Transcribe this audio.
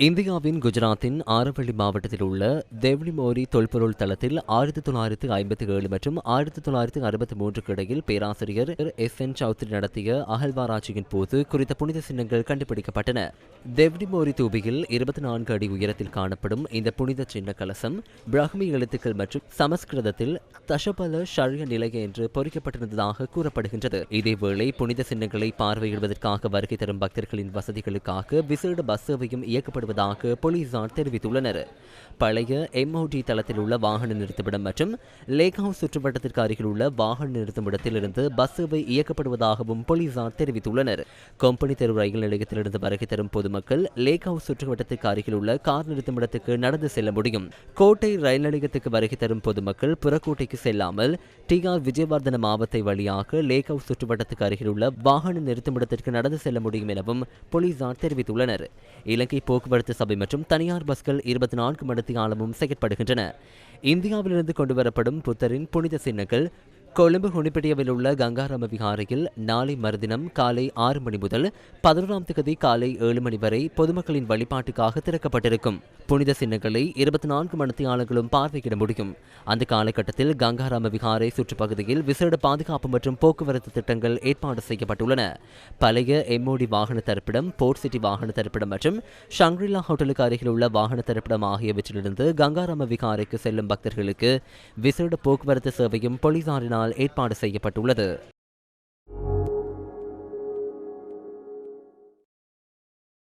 இந்தியாவின் குஜராத்தின் ஆரவள்ளி மாவட்டத்தில் உள்ள தெவ்லிமோரி தொல்பொருள் தளத்தில் ஆயிரத்தி தொள்ளாயிரத்து ஐம்பத்தி ஏழு மற்றும் ஆயிரத்தி தொள்ளாயிரத்து அறுபத்தி மூன்றுக்கு இடையில் பேராசிரியர் எஸ் என் சௌத்ரி நடத்திய அகழ்வாராய்ச்சியின் போது குறித்த புனித சின்னங்கள் கண்டுபிடிக்கப்பட்டன. தெவ்லிமோரி தூபியில் இருபத்தி நான்கு அடி உயரத்தில் காணப்படும் இந்த புனித சின்ன கலசம் பிரஹ்மி எழுத்துக்கள் மற்றும் சமஸ்கிருதத்தில் தஷபல ஷரிய நிலைய என்று பொறிக்கப்பட்டிருந்ததாக கூறப்படுகின்றது. இதேவேளை புனித சின்னங்களை பார்வையிடுவதற்காக வருகை தரும் பக்தர்களின் வசதிகளுக்காக விசேட பஸ் சேவையும் இயக்கப்படும் செயல்படுவதாக போலீசார் தெரிவித்துள்ளனர். பழைய எம்ஓடி தளத்தில் உள்ள வாகன நிறுத்தமிடம் மற்றும் லேக் ஹவுஸ் சுற்றுவட்டத்திற்கு அருகில் உள்ள வாகன நிறுத்தமிடத்திலிருந்து பஸ் சேவை இயக்கப்படுவதாகவும் போலீசார் தெரிவித்துள்ளனர். கொம்பனி தெரு ரயில் நிலையத்திலிருந்து வருகை தரும் பொதுமக்கள் லேக் ஹவுஸ் சுற்றுவட்டத்திற்கு அருகில் உள்ள கார் நிறுத்தமிடத்துக்கு நடந்து செல்ல முடியும். கோட்டை ரயில் நிலையத்துக்கு வருகை தரும் பொதுமக்கள் புறக்கோட்டைக்கு செல்லாமல் டி ஆர் விஜயவர்தன மாவத்தை வழியாக லேக் ஹவுஸ் சுற்றுவட்டத்துக்கு அருகில் உள்ள வாகன நிறுத்தமிடத்திற்கு நடந்து செல்ல முடியும் எனவும் போலீசார் தெரிவித்துள்ளனர். இலங்கை போக்குவரத்து சபை மற்றும் தனியார் பஸ்கள் இருபத்தி நான்கு மணி காலமும் செயற்படுகின்றன. இந்தியாவிலிருந்து கொண்டுவரப்படும் புத்தரின் புனித சின்னங்கள் கொழும்பு குணிப்பிட்டியவில் உள்ள கங்காராம விகாரையில் நாளை மறுதினம் காலை ஆறு மணி முதல் பதினோராம் தேதி காலை ஏழு மணி வரை பொதுமக்களின் வழிபாட்டுக்காக திறக்கப்பட்டிருக்கும். புனித சின்னங்களை இருபத்தி நான்கு மணித்தியாளர்களும் பார்வையிட முடியும். அந்த காலகட்டத்தில் கங்காராம விகாரை சுற்றுப்பகுதியில் விசேட பாதுகாப்பு மற்றும் போக்குவரத்து திட்டங்கள் ஏற்பாடு செய்யப்பட்டுள்ளன. பழைய எம்ஓடி வாகன தரப்பிடம் போர்ட் சிட்டி வாகன தரப்பிடம் மற்றும் ஷங்க்ரிலா ஹோட்டலுக்கு அருகில் உள்ள வாகன தரப்பிடம் ஆகியவற்றிலிருந்து கங்காராம விகாரைக்கு செல்லும் பக்தர்களுக்கு விசேட போக்குவரத்து சேவையும் போலீசாரினால் ஏற்பாடு செய்யப்பட்டுள்ளது.